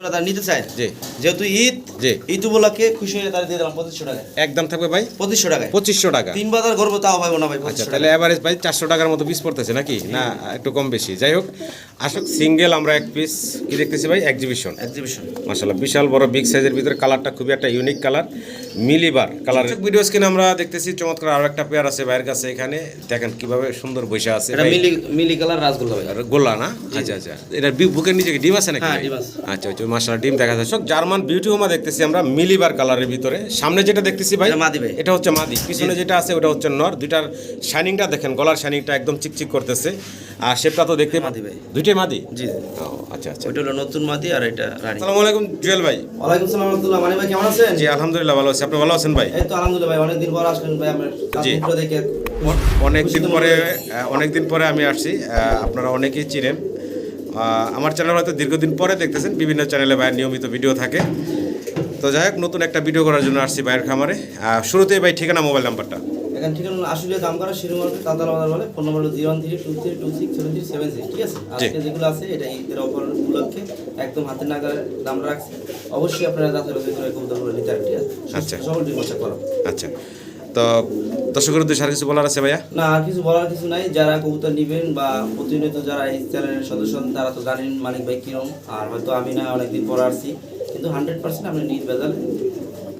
আপনারা তারা নিতে চায়। জি। যেহেতু ঈদ জি। ঈদ উপলক্ষে খুশি হয়ে তারা দিয়ে দিলাম পঁচিশশো টাকায়। একদম থাকবে ভাই? পঁচিশশো পঁচিশশো টাকা। তিন বাজার গর্ব তাও পাবো না ভাই আচ্ছা তাহলে এভারেজ ভাই চারশো টাকার মতো পিস পড়তেছে নাকি? না একটু কম বেশি। যাই হোক আসুক সিঙ্গেল আমরা এক পিস কি দেখতেছি ভাই? এক্সিবিশন এক্সিবিশন মাসাল্লাহ বিশাল বড় বিগ সাইজের ভিতরে কালারটা খুবই একটা ইউনিক কালার মিলিবার কালার ভিডিও স্ক্রিনে আমরা দেখতেছি চমৎকার আরও একটা পেয়ার আছে ভাইয়ের কাছে এখানে। দেখেন কীভাবে সুন্দর বসে আছে মিলি মিলি কালার রাসগোল্লা ভাই। গোল্লা না? আচ্ছা আচ্ছা। এটা বুকের নিচে কি ডিম আছে নাকি হ্যাঁ। আচ্ছা আচ্ছা মাসাল্লাহ ডিম দেখা যাচ্ছে জার্মান বিউটি হোমা দেখতেছি আমরা মিলিবার কালারের ভিতরে। সামনে যেটা দেখতেছি ভাই এটা মাদি ভাই। এটা হচ্ছে মাদি। পিছনে যেটা আছে ওটা হচ্ছে নর। দুইটার শাইনিংটা দেখেন গলার শাইনিংটা একদম চিকচিক করতেছে। আর শেপটা তো দেখতে মাদি ভাই। দুইটাই মাদি? জি জি। আচ্ছা আচ্ছা। ওইটা হলো নতুন মাদি আর এটা রানী। আসসালামু আলাইকুম জুয়েল ভাই। ওয়ালাইকুম সালাম রহমতুল্লাহ। মানে ভাই কেমন আছেন? জি আলহামদুলিল্লাহ ভালো আছি। আপনি ভালো আছেন ভাই? এই তো আলহামদুলিল্লাহ ভাই অনেকদিন পর আসলেন ভাই আমরা জি। দেখে অনেক দিন পরে মনে হয়। অনেক দিন পরে আমি আসছি। আপনারা অনেকেই চিনেন। আমার চ্যানেল হয়তো দীর্ঘদিন পরে দেখতেছেন বিভিন্ন চ্যানেলে ভাইয়ের নিয়মিত ভিডিও থাকে। তো যাই হোক নতুন একটা ভিডিও করার জন্য আসছি ভাইয়ের খামারে। শুরুতেই ভাই ঠিকানা মোবাইল নাম্বারটা এখান থেকে আসলে দাম করা শিরু মার্কেট তালতলা বাজার বলে phone number zero one three two three two six seven three seven six ঠিক আছে? আজকে যেগুলো আছে এটা ঈদের অফার উপলক্ষে একদম হাতে নাগালে দাম রাখছি। অবশ্যই আপনারা যাতে রোজে করে কবুতরগুলো নিতে পারেন ঠিক আছে? আচ্ছা। সকল ডিমোচা করো। আচ্ছা। তো দর্শকের উদ্দেশ্যে আর কিছু বলার আছে ভাইয়া? না, আর কিছু বলার কিছু নাই। যারা কবুতর নেবেন বা প্রতিনিয়ত যারা এই চ্যানেলের সদস্য তারা তো জানেন মালিক ভাই কিরম। আর হয়তো আমি না, অনেকদিন পরে আসছি। কিন্তু হান্ড্রেড পার্সেন্ট আপনি নিজ বেজাল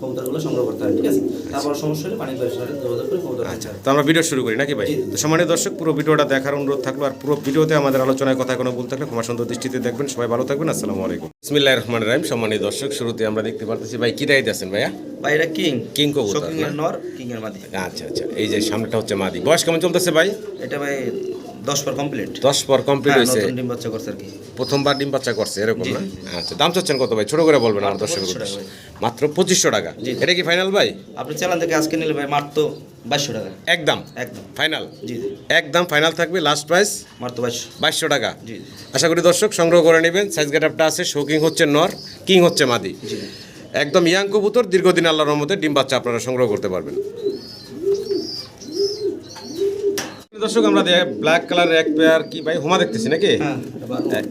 কবুতরগুলো সংগ্রহ করতে পারেন ঠিক আছে? তারপর সমস্যা হলে মানিক ভাইয়ের সাথে যোগাযোগ করে কবুতর আচ্ছা তো আমরা ভিডিও শুরু করি নাকি ভাই। তো সম্মানিত দর্শক পুরো ভিডিওটা দেখার অনুরোধ থাকল আর পুরো ভিডিওতে আমাদের আলোচনায় কথা কোনো ভুল থাকলে ক্ষমা সুন্দর দৃষ্টিতে দেখবেন। সবাই ভালো থাকবেন আসসালামু আলাইকুম। বিসমিল্লাহ রহমান রাহিম। সম্মানিত দর্শক শুরুতে আমরা দেখতে পারতেছি ভাই কি দায়িত্ব আছেন ভাইয়া? ভাই এটা কিং। কিং কবুতর, নর কিং এর মাদি। আচ্ছা আচ্ছা এই যে সামনেটা হচ্ছে মাদি। বয়স কেমন চলতেছে ভাই? এটা ভাই দশ পর কমপ্লিট দশ পর কমপ্লিট হয়েছে। নতুন ডিম বাচ্চা করছে আর কি। প্রথমবার ডিম বাচ্চা করছে এরকম না? আচ্ছা দাম চাচ্ছেন কত ভাই? ছোট করে বলবেন আমার মাত্র 2500 টাকা মাত্র পঁচিশশো টাকা? এটা কি ফাইনাল ভাই? আপনি চালান থেকে আজকে নিলে ভাই মাত্র বাইশশো টাকা। একদম। একদম। ফাইনাল জি একদম ফাইনাল থাকবে লাস্ট প্রাইস মাত্র বাইশশো। বাইশশো টাকা। জি আশা করি দর্শক সংগ্রহ করে নেবেন। সাইজ গেটআপটা আছে শৌকিং হচ্ছে নর কিং হচ্ছে মাদি। একদম ইয়াং কবুতর দীর্ঘদিন আল্লাহর রহমতে ডিম বাচ্চা আপনারা সংগ্রহ করতে পারবেন। দর্শক আমরা ব্ল্যাক কালারের এক পেয়ার কি ভাই হোমা দেখতেছি নাকি? হ্যাঁ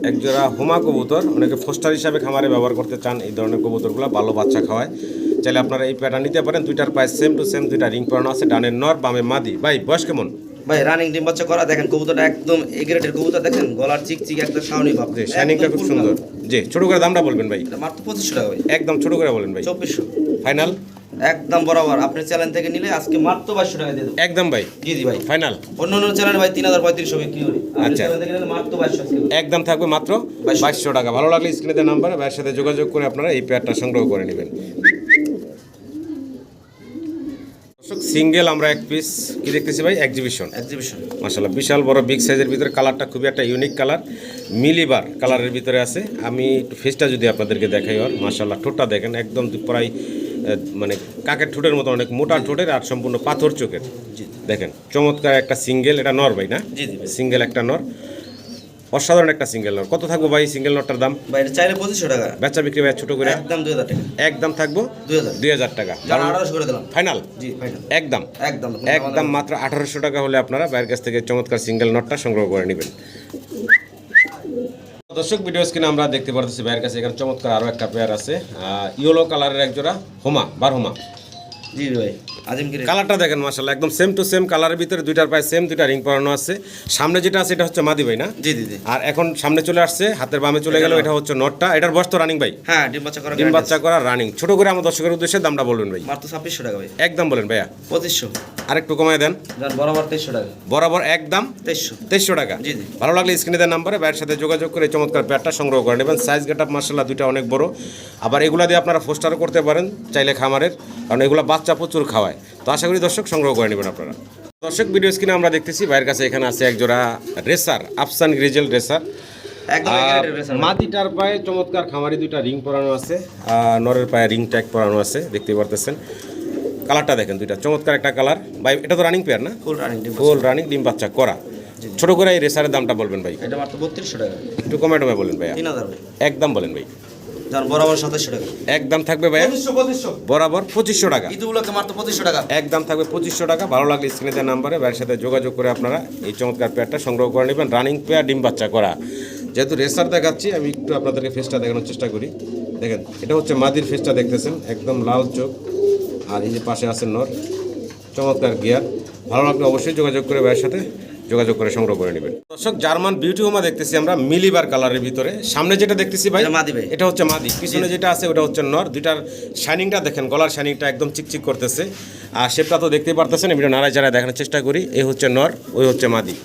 এক জোড়া হোমা কবুতর। অনেকে ফোস্টার হিসাবে খামারে ব্যবহার করতে চান এই ধরনের কবুতরগুলো ভালো বাচ্চা খাওয়ায়। চাইলে আপনারা এই পেয়ারটা নিতে পারেন। দুইটার প্রাইস সেম টু সেম দুইটা রিং পরানো আছে ডানের নর বামে মাদি। ভাই বয়স কেমন? ভাই রানিং ডিম বাচ্চা করা দেখেন কবুতরটা একদম এ গ্রেডের কবুতর দেখেন গলার চিক চিক একদম শাওনি ভাব। জি শাইনিংটা খুব সুন্দর। জি ছোট করে দামটা বলবেন ভাই। মাত্র পঁচিশশো টাকা ভাই। একদম ছোট করে বলেন ভাই। চব্বিশশো। ফাইনাল একদম বরাবর। আপনি চ্যানেল থেকে নিলে আজকে মাত্র বাইশশো টাকা দিয়ে দেবো। একদম ভাই। জি জি ভাই। ফাইনাল অন্য অন্য চ্যানেল ভাই তিন হাজার পঁয়ত্রিশশো বিক্রি করি। আচ্ছা। একদম থাকবে মাত্র বাইশশো। বাইশশো টাকা। ভালো লাগলে স্ক্রিনে নাম্বার ভাইয়ের সাথে যোগাযোগ করে আপনারা এই পেয়ারটা সংগ্রহ করে নেবেন। সিঙ্গেল আমরা এক পিস কি দেখতেছি ভাই? এক্সিবিশন এক্সিবিশন মাসাল্লাহ বিশাল বড় বিগ সাইজের ভিতরে কালারটা খুবই একটা ইউনিক কালার মিলিবার কালারের ভিতরে আছে। আমি একটু ফেসটা যদি আপনাদেরকে দেখাই ওর মাসাল্লাহ ঠোঁটটা দেখেন একদম প্রায় মানে কাকের ঠোঁটের মতো অনেক মোটা ঠোঁটের আর সম্পূর্ণ পাথর চোখের। দেখেন চমৎকার একটা সিঙ্গেল এটা নর ভাই না? সিঙ্গেল একটা নর। অসাধারণ একটা সিঙ্গেল নর। কত থাকব ভাই সিঙ্গেল নরটার দাম? চাইলে পঁচিশশো টাকা। বেচা বিক্রি ভাই ছোট করে? একদম দুই হাজার টাকা। একদম থাকব? দুই হাজার। টাকা। আঠারোশো করে দিলাম। ফাইনাল? জি ফাইনাল। একদম? একদম। একদম মাত্র আঠারোশো টাকা হলে আপনারা বাইরের কাছ থেকে চমৎকার সিঙ্গেল নটটা সংগ্রহ করে নেবেন। দর্শক ভিডিও স্ক্রিনে আমরা দেখতে পারতেছি ভাইয়ের কাছে এখানে চমৎকার আরও একটা পেয়ার আছে। ইয়েলো কালারের একজোড়া হোমা, বার হোমা। জি ভাই। আজিমগিরি কালারটা দেখেন মাসাল্লাহ একদম সেম টু সেম কালারের ভিতরে দুইটার প্রায় সেম দুইটা রিং পরানো আছে। সামনে যেটা আছে এটা হচ্ছে মাদি ভাই না? জি জি জি। আর এখন সামনে চলে আসছে হাতের বামে চলে গেল এটা হচ্ছে নটটা। এটার বয়স তো রানিং ভাই। হ্যাঁ ডিম বাচ্চা করা ডিম বাচ্চা করা রানিং ছোট করে আমার দর্শকের উদ্দেশ্যে দামটা বলবেন ভাই। মাত্র ছাব্বিশশো টাকা ভাই। একদম বলেন ভাইয়া। পঁচিশশো। আরেকটু কমায় দেন। যান বরাবর তেইশশো টাকা। বরাবর একদম তেইশশো। তেইশশো টাকা। জি, জি। ভালো লাগলে স্ক্রিনে দেওয়ার নাম্বারে ভাইয়ের সাথে যোগাযোগ করে চমৎকার প্যাডটা সংগ্রহ করে নেবেন। সাইজ গেট আপ মার্শাল্লাহ দুইটা অনেক বড়। আবার এগুলা দিয়ে আপনারা ফোস্টারও করতে পারেন চাইলে খামারের। কারণ এগুলো বাচ্চা প্রচুর খাওয়ায়। তো আশা করি দর্শক সংগ্রহ করে নেবেন আপনারা। দর্শক ভিডিও স্ক্রিনে আমরা দেখতেছি ভাইয়ের কাছে এখানে আছে এক জোড়া রেসার আফসান গ্রিজেল রেসার। মাটিটার পায়ে চমৎকার খামারি দুইটা রিং পরানো আছে নরের পায়ে রিং ট্যাগ পরানো আছে দেখতে পারতেছেন। কালারটা দেখেন দুইটা চমৎকার একটা কালার। ভাই এটা তো রানিং পেয়ার না? ফুল রানিং ডিম ফুল রানিং ডিম বাচ্চা করা। ছোট করে এই রেসারের দামটা বলবেন ভাই। এটা মাত্র বত্রিশশো টাকা। একটু কমে টমে বলেন ভাই। একদম বলেন ভাই। বরাবর সাতাশশো টাকা। একদম থাকবে বরাবর পঁচিশশো টাকা। মাত্র পঁচিশশো টাকা। একদম থাকবে পঁচিশশো টাকা। ভালো লাগলে স্ক্রিনে দেওয়ার নাম্বারে ভাইয়ের সাথে যোগাযোগ করে আপনারা এই চমৎকার পেয়ারটা সংগ্রহ করে নেবেন। রানিং পেয়ার ডিম বাচ্চা করা। যেহেতু রেসার দেখাচ্ছি আমি একটু আপনাদেরকে ফেসটা দেখানোর চেষ্টা করি। দেখেন এটা হচ্ছে মাদির ফেসটা দেখতেছেন। একদম লাল চোখ। আর এই যে পাশে আছে নর। চমৎকার গিয়ার ভালো লাগলে অবশ্যই যোগাযোগ করে ভাইয়ের সাথে। যোগাযোগ করে সংগ্রহ করে নেবেন। দর্শক জার্মান বিউটি হোমা দেখতেছি আমরা মিলিবার কালারের ভিতরে। সামনে যেটা দেখতেছি ভাই এটা মাদি ভাই। এটা হচ্ছে মাদি। পিছনে যেটা আছে ওটা হচ্ছে নর। দুইটার শাইনিংটা দেখেন গলার শাইনিংটা একদম চিকচিক করতেছে। আর শেপটা তো দেখতেই পারতেছেন ভিডিও নাড়ায় চাড়ায় দেখানোর চেষ্টা করি। এই হচ্ছে নর ওই হচ্ছে মাদি।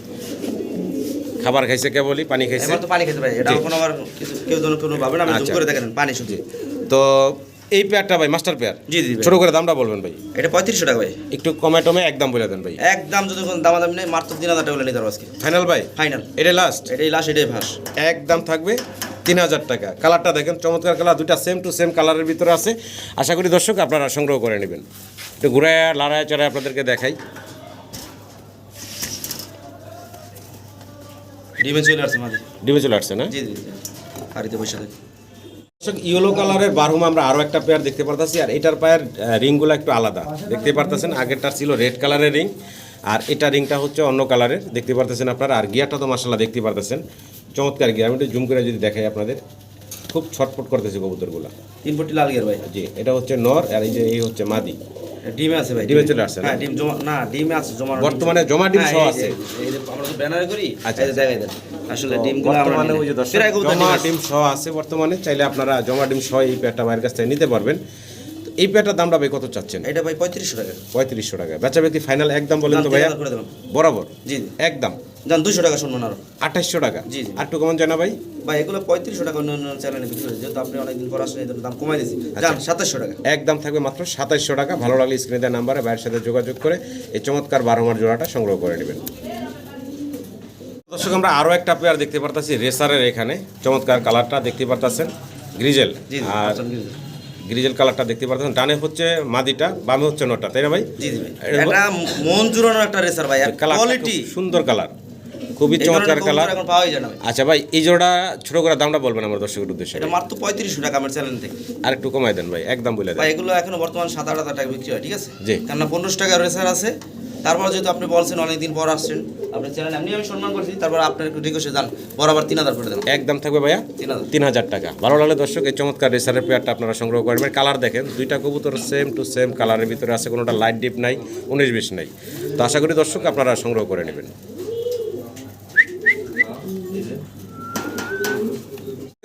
খাবার খাইছে কেবলই পানি খাইছে? তো পানি খেতে পারে এটা কোনো আবার কিছু কেউ যেন কোনো ভাবে না আমি আচ্ছা। করে দেখেন পানি শুধু তো এই পেয়ারটা ভাই মাস্টার পেয়ার জি জি ছোট করে দামটা বলবেন ভাই। এটা পঁয়ত্রিশশো টাকা ভাই। একটু কমে টমে একদম বলে দেন ভাই। একদম যদি কোনো দাম নেই মাত্র তিন হাজার টাকা হলে নিতে আজকে। ফাইনাল ভাই? ফাইনাল এটা লাস্ট এটাই লাস্ট এটাই ভাস একদম থাকবে তিন হাজার টাকা। কালারটা দেখেন চমৎকার কালার দুটা সেম টু সেম কালারের ভিতরে আছে। আশা করি দর্শক আপনারা সংগ্রহ করে নেবেন। একটু ঘুরায় লাড়ায় চড়ায় আপনাদেরকে দেখাই। ডিমে চলে আসছে ডিমে চলে আসছে না? জি জি হাড়িতে বসে থাকে। দর্শক ইয়েলো কালারের বারহুম আমরা আরও একটা পেয়ার দেখতে পারতেছি আর এটার পায়ের রিংগুলো একটু আলাদা। দেখতে পারতেছেন আগেরটা ছিল রেড কালারের রিং আর এটা রিংটা হচ্ছে অন্য কালারের দেখতে পারতেছেন আপনারা আর গিয়ারটা তো মাসাল্লাহ দেখতে পারতেছেন। চমৎকার গিয়ার আমি একটু জুম করে যদি দেখাই আপনাদের খুব ছটফট করতেছে কবুতরগুলো। তিন ফুটি লাল গিয়ার ভাই। জি এটা হচ্ছে নর আর এই যে এই হচ্ছে মাদি। ডিমে আছে ভাই ডিমে চলে আসছে হ্যাঁ ডিম জমা না ডিম আছে জমা বর্তমানে জমা ডিম সহ আছে। এই যে আমরা তো ব্যানারে করি আচ্ছা, দেখাই দেন। আসলে আমরা বর্তমানে ওই যে জমা ডিম। সহ আছে বর্তমানে চাইলে আপনারা জমা ডিম সহ এই পেয়ারটা ভাইয়ের কাছ থেকে নিতে পারবেন। এই পেয়ারটার দামটা ভাই কত চাচ্ছেন? এটা ভাই পঁয়ত্রিশশো টাকা। পঁয়ত্রিশশো টাকা। বেচা ব্যক্তি ফাইনাল একদম বলেন তো ভাইয়া? 3000 করে দিলাম। বরাবর? জি। একদম। যান দুশো টাকা শুনবেন আরও। আঠাশশো টাকা? জি, জি। আর একটু কমন জানা ভাই। ভাই এগুলো পঁয়ত্রিশশো টাকা অন্য চ্যানেলে বিক্রি হচ্ছে যেহেতু আপনি অনেকদিন পর আসলে এদের দাম কমাই দিয়েছি। আচ্ছা। যান সাতাশশো টাকা। একদম থাকবে মাত্র সাতাইশশো টাকা। ভালো লাগলে স্ক্রিনে দেওয়া নাম্বারে ভাইয়ের সাথে যোগাযোগ করে এই চমৎকার বারোমার জোড়াটা সংগ্রহ করে নেবেন। দর্শক আমরা আরও একটা পেয়ার দেখতে পারতাছি রেসারের এখানে। চমৎকার কালারটা দেখতে পারতাছেন গ্রিজেল আর আচ্ছা। গ্রিজেল কালারটা দেখতে পারতেছেন। ডানে হচ্ছে মাদিটা বামে হচ্ছে নটা তাই না ভাই? জি জি ভাই। এটা- মন জুড়ানোর একটা রেসার ভাই। কোয়ালিটি সুন্দর কালার খুবই চমৎকার কালার এখন পাওয়াই যায় না আচ্ছা ভাই এই জোড়া ছোট করে দামটা বলবেন আমার দর্শকের উদ্দেশ্যে। এটা মাত্র পঁয়ত্রিশশো টাকা আমার চ্যানেল থেকে। আর একটু কমাই দেন ভাই একদম বলে দেন। ভাই এগুলো এখনও বর্তমান সাত আট হাজার টাকা বিক্রি হয় ঠিক আছে? জি। কেননা পনেরোশো টাকা রেসার আছে। তারপর যেহেতু আপনি বলছেন অনেকদিন পর আসছেন আপনার চ্যানেল এমনি আমি সম্মান করছি তারপর আপনার একটু রিকোয়েস্টে যান বরাবর তিন হাজার করে দেন একদম থাকবে ভাইয়া? তিন হাজার। তিন হাজার টাকা। ভালো লাগলে দর্শক এই চমৎকার রেসারের পেয়ারটা আপনারা সংগ্রহ করবেন কালার দেখেন দুইটা কবুতর সেম টু সেম কালারের ভিতরে আছে কোনোটা লাইট ডিপ নাই উনিশ বিশ নাই। তো আশা করি দর্শক আপনারা সংগ্রহ করে নেবেন।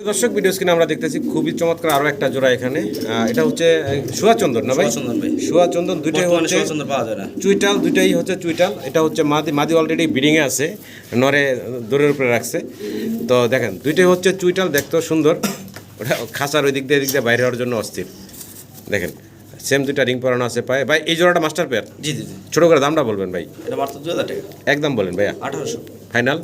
দর্শক ভিডিও স্ক্রিনে আমরা দেখতেছি খুবই চমৎকার আরও একটা জোড়া এখানে। এটা হচ্ছে সুয়াচন্দন না ভাই? সুয়াচন্দন দুইটাই হচ্ছে সুভাষচন্দ্র পাওয়া যায় না। চুইটাল দুইটাই হচ্ছে চুইটাল। এটা হচ্ছে মাদি মাদি অলরেডি ব্রিডিংয়ে আছে নরে দূরের উপরে রাখছে। তো দেখেন দুইটাই হচ্ছে চুইটাল দেখতেও সুন্দর। ওটা খাঁচার ওই দিক দিয়ে এদিক দিয়ে বাইরে হওয়ার জন্য অস্থির। দেখেন সেম দুইটা রিং পরানো আছে পায়। ভাই এই জোড়াটা মাস্টার পেয়ার জি জি জি। ছোটো করে দামটা বলবেন ভাই। এটা মাত্র দু হাজার টাকা। একদম বলেন ভাইয়া। আঠারোশো। ফাইনাল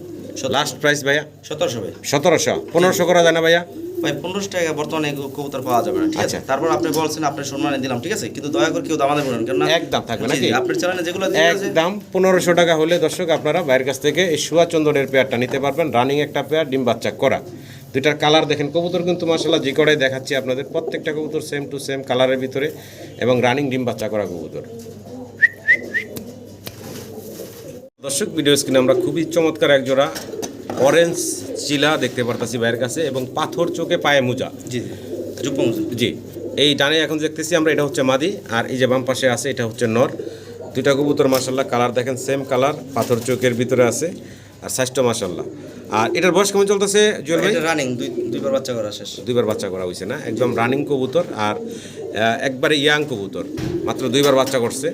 লাস্ট প্রাইস ভাইয়া? সতেরোশো ভাই। সতেরোশো। পনেরোশো করা যায় না ভাইয়া? ভাই পনেরোশো টাকা বর্তমানে কবুতর পাওয়া যাবে না ঠিক আছে? আচ্ছা। তারপর আপনি বলছেন আপনার সম্মানে দিলাম ঠিক আছে? কিন্তু দয়া করে কেউ দামাতে বলবেন কেন একদম থাকবে নাকি? আপনার চ্যানেলে যেগুলো একদম পনেরোশো টাকা হলে দর্শক আপনারা বাইরের কাছ থেকে এই সুয়াচন্দনের পেয়ারটা নিতে পারবেন। রানিং একটা পেয়ার ডিম বাচ্চা করা। দুইটার কালার দেখেন কবুতর কিন্তু মাসাল্লাহ যে কটাই দেখাচ্ছি আপনাদের। প্রত্যেকটা কবুতর সেম টু সেম কালারের ভিতরে এবং রানিং ডিম বাচ্চা করা কবুতর। দর্শক ভিডিও স্ক্রিনে আমরা খুবই চমৎকার এক জোড়া অরেঞ্জ চিলা দেখতে পারতাছি বাইরের কাছে এবং পাথর চোখে পায়ে মোজা। জি জি। এই ডানে এখন দেখতেছি আমরা এটা হচ্ছে মাদি আর এই যে বাম পাশে আছে এটা হচ্ছে নর। দুইটা কবুতর মাসাল্লাহ কালার দেখেন সেম কালার পাথর চোখের ভিতরে আছে আর সাইজটা মাসাল্লাহ আর এটার বয়স কেমন চলতেছে রানিং দুই দুইবার বাচ্চা করা শেষ। দুইবার বাচ্চা করা হয়েছে না? একদম রানিং কবুতর আর একবারে ইয়াং কবুতর। মাত্র দুইবার বাচ্চা করছে।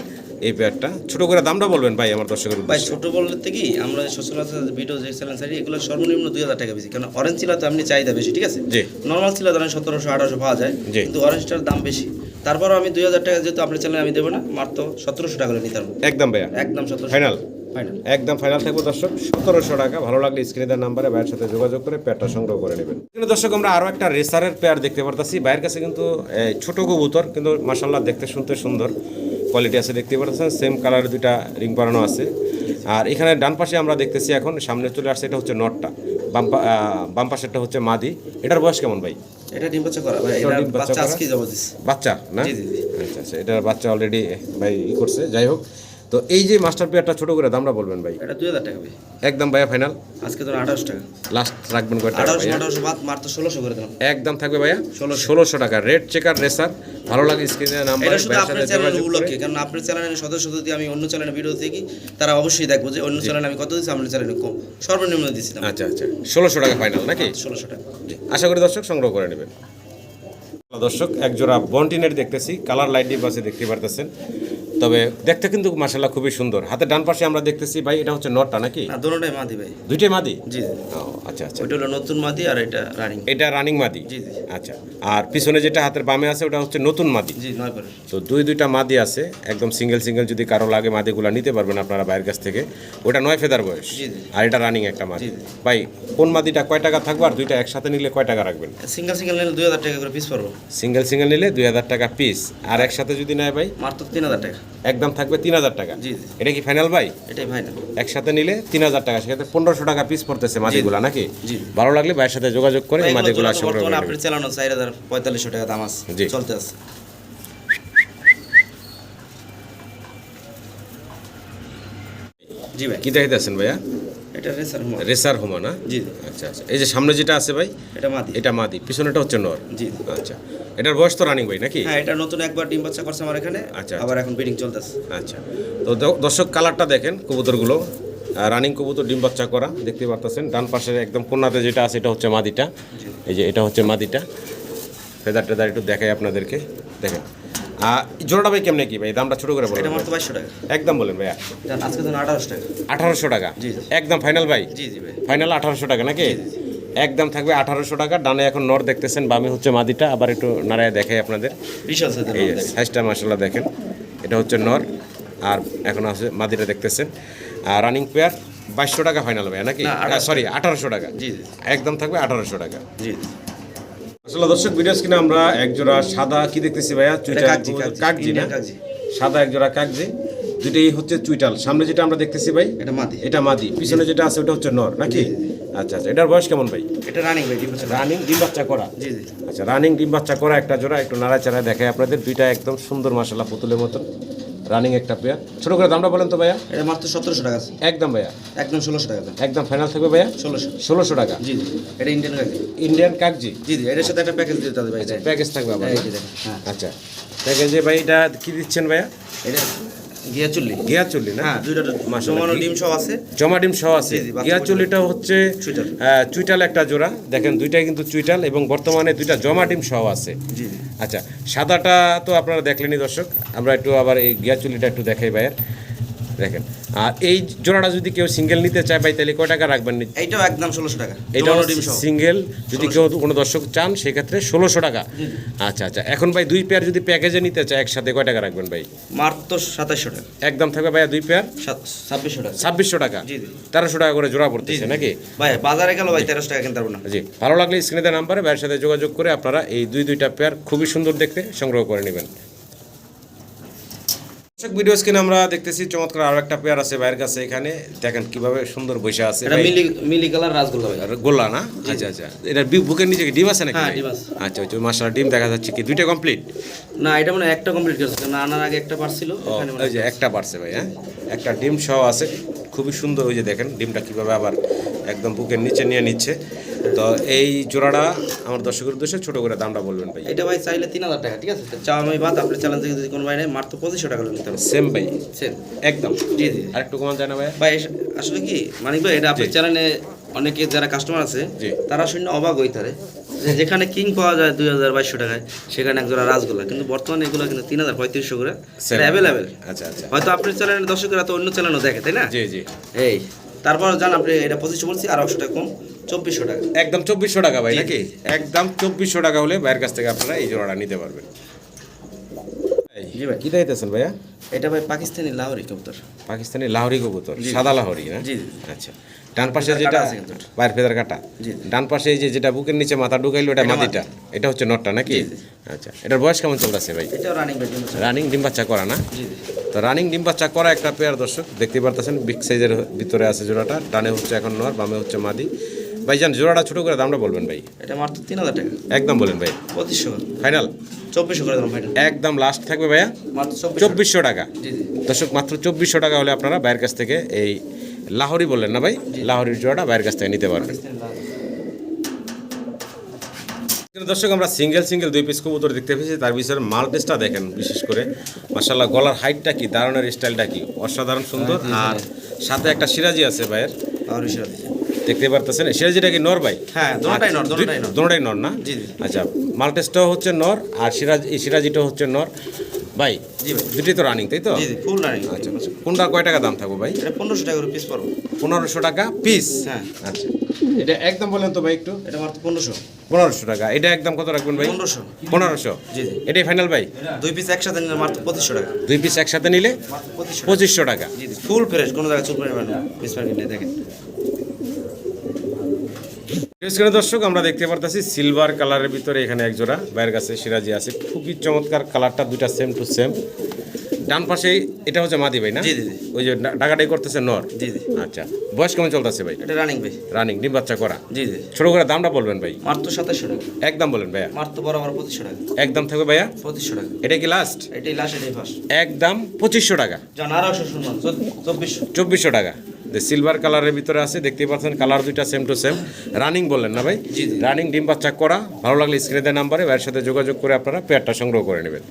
এই পেয়ারটা ছোট করে দামটা বলবেন ভাই আমার দর্শকের ভাই ছোট বলতে কি আমরা সচরাচর ভিডিও যে চ্যানেল সারি এগুলো সর্বনিম্ন দুই হাজার টাকা বেশি। কারণ অরেঞ্জ ছিল তো এমনি চাহিদা বেশি ঠিক আছে? জি। নর্মাল ছিল ধরেন সতেরোশো আঠারোশো পাওয়া যায়। কিন্তু অরেঞ্জটার দাম বেশি। তারপরও আমি দুই হাজার টাকা যেহেতু আপনার চ্যানেল আমি দেবো না মাত্র সতেরোশো টাকা করে নিতে পারব। একদম ভাইয়া। একদম সতেরোশো। ফাইনাল ফাইনাল একদম ফাইনাল থাকব দর্শক। সতেরোশো টাকা ভালো লাগলে স্ক্রিনে দেওয়ার নাম্বারে ভাইয়ের সাথে যোগাযোগ করে পেয়ারটা সংগ্রহ করে নেবেন। কিন্তু দর্শক আমরা আরও একটা রেসারের পেয়ার দেখতে পারতাছি। ভাইয়ের কাছে কিন্তু ছোট কবুতর কিন্তু মাসাল্লাহ দেখতে শুনতে সুন্দর। কোয়ালিটি আছে দেখতে পারতেছেন? সেম কালার দুইটা রিং পরানো আছে। আর এখানে ডান পাশে আমরা দেখতেছি এখন সামনে চলে আসছে এটা হচ্ছে নটটা বাম পাশেরটা হচ্ছে মাদি। এটার বয়স কেমন ভাই? এটা ডিম বাচ্চা করা ভাই এটা বাচ্চা আজকে? জমা বাচ্চা না? জি, জি, জি। আচ্ছা আচ্ছা এটার বাচ্চা অলরেডি ভাই ই করছে। যাই হোক তো এই যে মাস্টার পেয়ারটা ছোট করে দামটা বলবেন ভাই? এটা দুই হাজার টাকা ভাই। একদম ভাইয়া ফাইনাল আজকে তো আঠারোশো টাকা। লাস্ট রাখবেন কয় টাকা আঠারোশো ভাইয়া? আঠারোশো বাদ মার তো ষোলোশো করে দিলাম। একদম থাকবে ভাইয়া? ষোলোশো। টাকা। রেড চেকার রেসার ভালো লাগে স্ক্রিনে নাম্বার এটা শুধু আপনার চ্যানেলের উপলক্ষে কারণ আপনার চ্যানেলের সদস্য যদি আমি অন্য চ্যানেলের ভিডিও দেখি তারা অবশ্যই দেখব যে অন্য চ্যানেলে আমি কত দিচ্ছি আপনার চ্যানেলে কম। সর্বনিম্ন দিচ্ছিলাম আচ্ছা আচ্ছা। ষোলোশো টাকা ফাইনাল নাকি? ষোলোশো টাকা। জি। আশা করি দর্শক সংগ্রহ করে নেবেন। দর্শক এক জোড়া বন্টিনের দেখতেছি। কালার লাইট ডিপ আছে দেখতে পারতেছেন। তবে দেখতে কিন্তু মাসাল্লাহ খুবই সুন্দর। হাতে ডান পাশে আমরা দেখতেছি ভাই এটা হচ্ছে নটটা নাকি? না দোনোটাই মাদি ভাই। দুইটাই মাদি? জি আচ্ছা আচ্ছা। ওইটা হলো নতুন মাদি আর এটা রানিং এটা রানিং মাদি? জি, জি। আচ্ছা। আর পিছনে যেটা হাতের বামে আছে ওটা হচ্ছে নতুন মাদি? জি নয় তো দুই দুইটা মাদি আছে একদম সিঙ্গেল সিঙ্গেল যদি কারও লাগে মাদিগুলো নিতে পারবেন আপনারা বাইরের কাছ থেকে। ওটা নয় ফেদার বয়স। আর এটা রানিং একটা মাদি। ভাই কোন মাদিটা কয় টাকা থাকবে আর দুইটা একসাথে নিলে কয় টাকা রাখবেন? সিঙ্গেল সিঙ্গেল নিলে দুই হাজার টাকা করে পিস পড়ব। সিঙ্গেল সিঙ্গেল নিলে দুই হাজার টাকা পিস আর একসাথে যদি নেয় ভাই? তো তিন হাজার টাকা। একদম থাকবে তিন হাজার টাকা। জি, জি। এটা কি ফাইনাল ভাই? এটাই একসাথে নিলে তিন হাজার টাকা সেক্ষেত্রে পনেরোশো টাকা পিস পড়তেছে মাদিগুলা নাকি? জি। ভালো লাগলে ভাইয়ের সাথে যোগাযোগ করে এই মাদিগুলা সংগ্রহ আপনি চালানো চার হাজার পঁয়তাল্লিশশো টাকা দাম আছে জি। চলতে আছে। জি ভাই। কি দেখাইতেছেন ভাইয়া? এটা রেসার মোবাইল রেসার হোমা না? জি। আচ্ছা আচ্ছা। এই যে সামনে যেটা আছে ভাই? এটা মাদি। এটা মাদি। পিছনেটা হচ্ছে নর? জি। আচ্ছা। এটার বয়স তো রানিং ভাই নাকি? হ্যাঁ এটা নতুন একবার ডিম বাচ্চা করছে আমার এখানে। আচ্ছা, আবার এখন বিডিং চলতেছে। আচ্ছা। তো দর্শক কালারটা দেখেন কবুতরগুলো। রানিং কবুতর ডিম বাচ্চা করা দেখতে পারতেছেন। ডান পাশের একদম কোনাতে যেটা আছে এটা হচ্ছে মাদিটা। এই যে এটা হচ্ছে মাদিটা। ফেদার টেদার একটু দেখাই আপনাদেরকে। দেখেন। জোড়াটা ভাই কেমনে কি ভাই? দামটা ছোট করে এটা আমার টাকা। একদম বলেন ভাইয়া। জান আজকে তো আঠারোশো টাকা। জি। একদম ফাইনাল ভাই? জি জি ভাই। ফাইনাল আঠারোশো টাকা নাকি? একদম থাকবে আঠারোশো টাকা। ডানে এখন নর দেখতেছেন বামে হচ্ছে মাদিটা। আবার একটু নাড়ায় দেখাই আপনাদের। সাইজটা মাসাল্লাহ দেখেন। এটা হচ্ছে নর। আর এখন আছে মাদিটা দেখতেছেন। আর রানিং পেয়ার বাইশশো টাকা ফাইনাল ভাইয়া নাকি? সরি আঠারোশো টাকা। জি একদম থাকবে আঠারোশো টাকা। জি। আসলে দর্শক ভিডিও স্ক্রিনে আমরা এক জোড়া সাদা কি দেখতেছি ভাইয়া? কাগজি, কাগজি না? সাদা এক জোড়া কাগজি দুটোই হচ্ছে চুইটাল। সামনে যেটা আমরা দেখতেছি ভাই এটা মাদি। এটা মাদি। পিছনে যেটা আছে ওটা হচ্ছে নর নাকি? আচ্ছা আচ্ছা এটার বয়স কেমন ভাই? এটা রানিং ভাই ডিম রানিং ডিম বাচ্চা করা। জি জি। আচ্ছা রানিং ডিম বাচ্চা করা একটা জোড়া একটু নাড়াচাড়া দেখায় আপনাদের। দুইটা একদম সুন্দর মশলা পুতুলের মতন। রানিং একটা পেয়ার ছোট করে দামটা বলেন তো ভাইয়া। এটা মাত্র সতেরোশো টাকা আছে। একদম ভাইয়া। একদম ষোলোশো টাকা একদম ফাইনাল থাকবে ভাইয়া? ষোলোশো। ষোলোশো টাকা। জি এটা ইন্ডিয়ান কাগজি ইন্ডিয়ান কাগজি জি জি। এটার সাথে একটা প্যাকেজ দিতে হবে ভাই। প্যাকেজ থাকবে আবার হ্যাঁ। আচ্ছা। প্যাকেজে ভাই এটা কী দিচ্ছেন ভাইয়া? এটা না? হ্যাঁ দুইটা ডিম। আছে। জমা ডিম সহ। হচ্ছে চুইটাল। একটা জোড়া। দেখেন দুইটাই কিন্তু চুইটাল এবং বর্তমানে দুইটা জমা ডিম সহ আছে। আচ্ছা সাদাটা তো আপনারা দেখলেনই দর্শক। আমরা একটু আবার এই গিয়া চুলিটা একটু দেখাই ভাইয়ের। দেখেন। আর এই জোড়াটা যদি কেউ সিঙ্গেল নিতে চায় ভাই তাহলে কয় টাকা রাখবেন? এইটাও একদম ষোলোশো টাকা। এটা জমানো সিঙ্গেল যদি কেউ কোনো দর্শক চান সেক্ষেত্রে ষোলোশো টাকা। আচ্ছা আচ্ছা। এখন ভাই দুই পেয়ার যদি প্যাকেজে নিতে চায় একসাথে কয় টাকা রাখবেন ভাই? মাত্র সাতাশশো টাকা। একদম থাকবে ভাইয়া দুই পেয়ার ছাব্বিশশো টাকা। ছাব্বিশশো টাকা। তেরোশো টাকা করে জোড়া পড়তেছে নাকি? ভাই বাজারে গেল ভাই তেরোশো টাকা কিনতে পারব না। জি। ভালো লাগলে স্ক্রিনে দেওয়া নাম্বারে ভাইয়ের সাথে যোগাযোগ করে আপনারা এই দুই দুইটা পেয়ার খুবই সুন্দর দেখতে সংগ্রহ করে নেবেন। দর্শক ভিডিও স্ক্রিনে আমরা দেখতেছি চমৎকার আরও একটা পেয়ার আছে ভাইয়ের কাছে এখানে। দেখেন কীভাবে সুন্দর বসে আছে এটা মিলি মিলি কালার রাসগোল্লা ভাই। গোল্লা না? আচ্ছা আচ্ছা। এটা বুকের নিচে কি ডিম আছে নাকি হ্যাঁ? ডিম আছে। আচ্ছা আচ্ছা মাসালা ডিম দেখা যাচ্ছে কি? দুইটা কমপ্লিট না এটা মানে একটা কমপ্লিট করেছে কারণ আনার আগে একটা পারছিল এখানে মানে ওই যে একটা পারছে ভাই হ্যাঁ? একটা ডিম সহ আছে। খুবই সুন্দর ওই যে দেখেন ডিমটা কীভাবে আবার একদম বুকের নিচে নিয়ে নিচ্ছে। তো এই জোড়াটা আমার দর্শকের উদ্দেশ্যে ছোট করে দামটা বলবেন ভাই। এটা ভাই চাইলে তিন হাজার টাকা ঠিক আছে? চা আমি বাদ আপনার চ্যালেঞ্জ থেকে যদি কোনো ভাই নেই মাত্র পঁচিশশো টাকা নিতে হবে। সেম ভাই। সেম একদম। জি জি। আর একটু কমান যায় না ভাই? ভাই আসলে কি মানিক ভাই এটা আপনার চ্যানেলে অনেকে যারা কাস্টমার আছে তারা শূন্য অবাক হইতারে যে যেখানে কিং পাওয়া যায় দুই হাজার বাইশশো টাকায় সেখানে একজোড়া রাসগোল্লা কিন্তু বর্তমানে এগুলো কিন্তু তিন হাজার পঁয়ত্রিশশো করে. অ্যাভেলেবেল আচ্ছা আচ্ছা। হয়তো আপনার চ্যানেলের দর্শকেরা তো অন্য চ্যানেলও দেখে তাই না? জি জি। এই। তারপর জান আপনি এটা পঁচিশশো বলছি আর একশো টাকা কম। চব্বিশশো টাকা। একদম চব্বিশশো টাকা ভাই নাকি? একদম চব্বিশশো টাকা হলে ভাইয়ের কাছ থেকে আপনারা এই জোড়াটা নিতে পারবেন। জি ভাই কি দিতেছেন ভাইয়া? এটা ভাই পাকিস্তানি লাহোরি কবুতর। পাকিস্তানি লাহোরি কবুতর সাদা লাহোরি না? জি, জি। আচ্ছা ডান পাশে যেটা কাটা আছে কিন্তু। পায়ের ফেদার কাটা? ডান পাশে যে যেটা বুকের নিচে মাথা ঢুকাইলো এটা মাদিটা। এটা হচ্ছে নটটা নাকি। আচ্ছা এটার বয়স কেমন চলতেছে ভাই? রানিং ডিম রানিং ডিম বাচ্চা করা না? তো রানিং ডিম বাচ্চা করা একটা পেয়ার দর্শক দেখতে পারতেছেন বিগ সাইজের ভিতরে আছে জোড়াটা। ডানে হচ্ছে এখন নর বামে হচ্ছে মাদি। ভাই যান জোড়াটা ছোট করে দামটা বলবেন ভাই। এটা মাত্র তিন হাজার টাকা। একদম বলেন ভাই। পঁচিশশো ফাইনাল চব্বিশশো করে দিলাম ফাইনাল একদম লাস্ট থাকবে ভাইয়া? মাত্র চব্বিশ চব্বিশশো টাকা। জি জি। দর্শক মাত্র চব্বিশশো টাকা হলে আপনারা বাইরের কাছ থেকে এই লাহোরি বললেন না ভাই? লাহোরির জোড়াটা বাইরের কাছ থেকে নিতে পারবেন। দর্শক আমরা সিঙ্গেল সিঙ্গেল দুই পিস কবুতর দেখতে পেয়েছি। তার বিষয়ে মাল টেস্টটা দেখেন বিশেষ করে। মাসাল্লাহ গলার হাইটটা কি? দারুণের স্টাইলটা কি? অসাধারণ সুন্দর। আর সাথে একটা সিরাজি আছে ভাইয়ের। দেখতে পারতেছেন? সিরাজিটা কি নর ভাই? হ্যাঁ নর দোনোটাই নর। না? জি। আচ্ছা মাল টেস্টটাও হচ্ছে নর আর সিরাজ সিরাজিটাও হচ্ছে নর। ভাই জি ভাই। দুটি তো রানিং তাই তো? ফুল রানিং আচ্ছা আচ্ছা কোনটা কয় টাকা দাম থাকব ভাই? এটা পনেরোশো টাকা পিস পড়ব। পনেরোশো টাকা পিস হ্যাঁ। আচ্ছা। এটা একদম বলেন তো ভাই একটু। এটা মাত্র পনেরোশো। পনেরোশো টাকা। এটা একদম কত রাখবেন ভাই? পনেরোশো। পনেরোশো? জি, জি। এটাই ফাইনাল ভাই? দুই পিস একসাথে নিলে মাত্র পঁচিশশো টাকা। দুই পিস একসাথে নিলে পঁচিশশো টাকা। ফুল ফ্রেশ কোনো জায়গায় চুপ করে পিস মার্কেট দেখেন। স্ক্রিনে দর্শক আমরা দেখতে পারতেছি সিলভার কালারের ভিতরে এখানে এক জোড়া। বাইরের কাছে সিরাজি আছে। খুবই চমৎকার কালারটা দুইটা সেম টু সেম ডান পাশেই এটা হচ্ছে মাদি ভাই না? জি, জি। ওই যে ডাকাটাই করতেছে নর? জি জি। আচ্ছা বয়স কেমন চলতেছে ভাই? এটা রানিং ভাই। রানিং ডিম বাচ্চা করা। জি জি। ছোট করে দামটা বলবেন ভাই। মাত্র সাতাশশো টাকা। একদম বলেন ভাইয়া। মাত্র বরাবর পঁচিশশো টাকা। একদম থাকবে ভাইয়া? পঁচিশশো টাকা। এটা কি লাস্ট এটাই লাস্ট এটাই ফার্স্ট একদম পঁচিশশো টাকা। চব্বিশশো। চব্বিশশো টাকা। যে সিলভার কালারের ভিতরে আছে দেখতে পাচ্ছেন কালার দুইটা সেম টু সেম রানিং বললেন না ভাই। রানিং ডিম বাচ্চা করা ভালো লাগলে স্ক্রিনে দেওয়া নাম্বারে ভাইয়ের সাথে যোগাযোগ করে আপনারা পেয়ারটা সংগ্রহ করে নেবেন।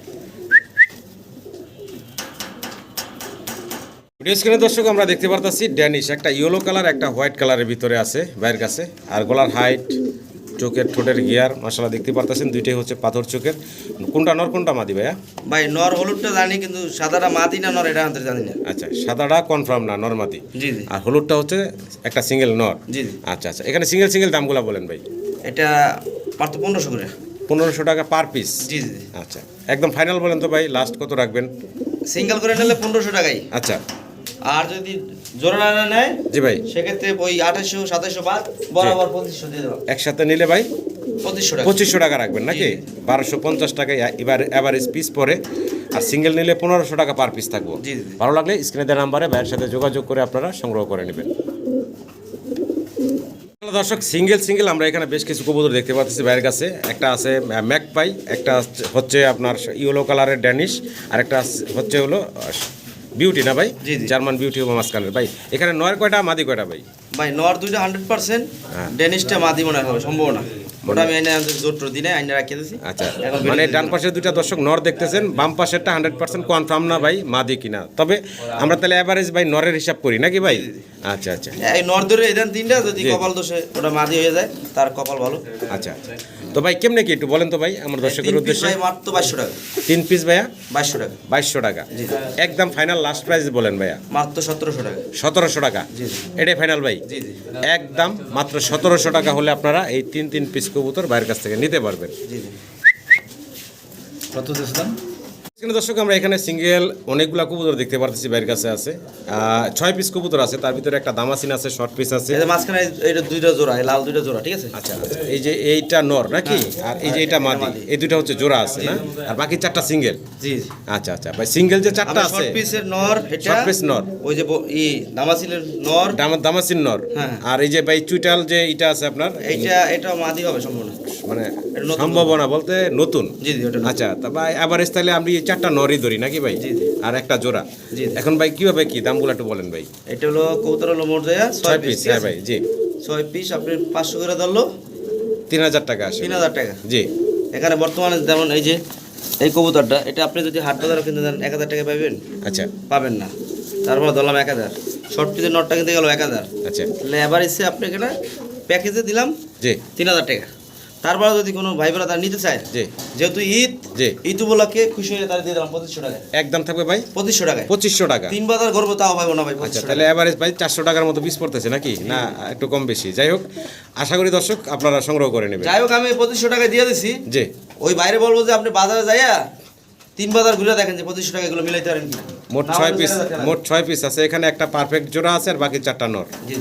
ভিডিও স্ক্রিনে দর্শক আমরা দেখতে পারতাছি ড্যানিশ একটা ইয়েলো কালার একটা হোয়াইট কালারের ভিতরে আছে বাইরের কাছে। আর গলার হাইট চোখের ঠোঁটের গিয়ার মশলা দেখতে পারতেছেন দুইটাই হচ্ছে পাথর চোখের। কোনটা নর কোনটা মাদি ভাইয়া? ভাই নর হলুদটা জানি কিন্তু সাদাটা মাদি না নর এটা আনতে জানি না। আচ্ছা সাদাটা কনফার্ম না নরমাদি জি জি। আর হলুদটা হচ্ছে একটা সিঙ্গেল নর। জি জি। আচ্ছা আচ্ছা এখানে সিঙ্গেল সিঙ্গেল দামগুলো বলেন ভাই। এটা মাত্র পনেরোশো করে। পনেরোশো টাকা পার পিস জি জি আচ্ছা একদম ফাইনাল বলেন তো ভাই লাস্ট কত রাখবেন? সিঙ্গেল করে নিলে পনেরোশো টাকাই। আচ্ছা। আর যদি জোড়া নেয় জি ভাই। সেক্ষেত্রে ওই আঠাশশো সাতাশশো বাদ বরাবর পঁচিশশো দিয়ে দেবো। একসাথে নিলে ভাই পঁচিশশো টাকা। রাখবেন নাকি? বারোশো পঞ্চাশ টাকায় এবার অ্যাভারেজ পিস পরে। আর সিঙ্গেল নিলে পনেরোশো টাকা পার পিস থাকব। ভালো লাগলে স্ক্রিনে দেওয়া নাম্বারে ভাইয়ের সাথে যোগাযোগ করে আপনারা সংগ্রহ করে নেবেন। দর্শক সিঙ্গেল সিঙ্গেল আমরা এখানে বেশ কিছু কবুতর দেখতে পাচ্ছি বাইরের কাছে। একটা আছে ম্যাকপাই একটা হচ্ছে আপনার ইয়েলো কালারের ড্যানিশ আর একটা হচ্ছে হলো বিউটি না ভাই। জার্মান বিউটি বা মাসকানের ভাই এখানে নয় কয়টা মাদি কয়টা ভাই ভাই নর দুইটা হান্ড্রেড পার্সেন্ট। ডেনিশটা মাদি মনে হবে সম্ভাবনা ওটা আমি এনে জোর টোর আইনে রাখিয়ে দিয়েছি আচ্ছা মানে ডান পাশে দুইটা দর্শক নর দেখতেছেন বাম পাশেরটা হান্ড্রেড পার্সেন্ট কনফার্ম না ভাই মাদি কিনা। তবে আমরা তাহলে অ্যাভারেজ ভাই নরের হিসাব করি নাকি ভাই? আচ্ছা আচ্ছা। এই নর ধরে এদান তিনটা যদি কপাল দোষে ওটা মাদি হয়ে যায় তার কপাল ভালো। আচ্ছা আচ্ছা। তো ভাই কেমনে কি একটু বলেন তো ভাই আমার দর্শকের তিন পিস উদ্দেশ্যে? মাত্র বাইশশো টাকা। তিন পিস ভাইয়া? বাইশশো টাকা। বাইশশো টাকা। একদম ফাইনাল লাস্ট প্রাইস বলেন ভাইয়া। মাত্র সতেরোশো টাকা। সতেরোশো। এটাই ফাইনাল ভাই। একদম মাত্র সতেরোশো টাকা হলে আপনারা এই তিন তিন পিস কবুতর বাইরের কাছ থেকে নিতে পারবেন। জি কত এখানে দর্শক আমরা এখানে সিঙ্গেল অনেকগুলা কবুতর দেখতে পারতেছি বাইরের কাছে আছে। ছয় পিস কবুতর আছে তার ভিতরে একটা দামাসিন আছে শর্ট পিস আছে। এই যে মাঝখানে এইটা দুইটা জোড়া লাল দুইটা জোড়া ঠিক আছে? আচ্ছা। এই যে এইটা নর নাকি? আর এই যে এটা মাদি। এই দুইটা হচ্ছে জোড়া আছে না? আর বাকি চারটা সিঙ্গেল জি আচ্ছা আচ্ছা ভাই সিঙ্গেল যে চারটা আছে? শর্ট পিসের নর এটা Short piece নর। ওই যে ই নামাসিলের নর। দামাসিন নর। হ্যাঁ। আর এই যে ভাই চুইটাল যে এটা আছে আপনার? এইটা এটা মাদি হবে সম্পূর্ণ। মানে সম্ভাবনা বলতে নতুন। জি জি আচ্ছা তা ভাই এভারেজ তাহলে আমি এই চারটা নরই ধরি নাকি ভাই। আর একটা জোড়া। জি। এখন ভাই কীভাবে কি দামগুলো একটু বলেন ভাই? এটা হলো কবুতর হলো মোট দেয়া ছয় পিস হ্যাঁ ভাই জি। ছয় পিস আপনি পাঁচশো করে ধরলো। তিন হাজার টাকা আসে। তিন হাজার টাকা। জি। এখানে বর্তমানে যেমন এই যে এই কবুতরটা এটা আপনি যদি হাট বাজারে কিনতে দেন এক হাজার টাকা পাবেন আচ্ছা। পাবেন না। তারপরে ধরলাম এক হাজার। শর্ট পিসের নটটা কিনতে গেল এক হাজার। আচ্ছা। তাহলে এবার এসে আপনি এখানে প্যাকেজে দিলাম জি। তিন হাজার টাকা। তারপরে যদি কোনো ভাই বোনা তার নিতে চায় জি। যেহেতু ঈদ জি। ঈদ উপলক্ষে খুশি হয়ে তার দিয়ে দিলাম পঁচিশশো টাকায় একদম থাকবে ভাই? পঁচিশশো টাকায়। পঁচিশশো টাকা। তিন বাজার করব তাও না ভাই আচ্ছা তাহলে এভারেজ ভাই চারশো টাকার মতো পিস পড়তেছে নাকি? না একটু কম বেশি। যাই হোক আশা করি দর্শক আপনারা সংগ্রহ করে নেবেন। যাই হোক আমি পঁচিশশো টাকায় দিয়ে দিছি। জি। ওই বাইরে বলব যে আপনি বাজারে যাইয়া তিন বাজার ঘুরে দেখেন যে পঁচিশশো টাকা এগুলো মিলাইতে পারেন মোট ছয় পিস টাকা। মোট ছয় পিস আছে। এখানে একটা পারফেক্ট জোড়া আছে আর বাকি চারটা নর। জি।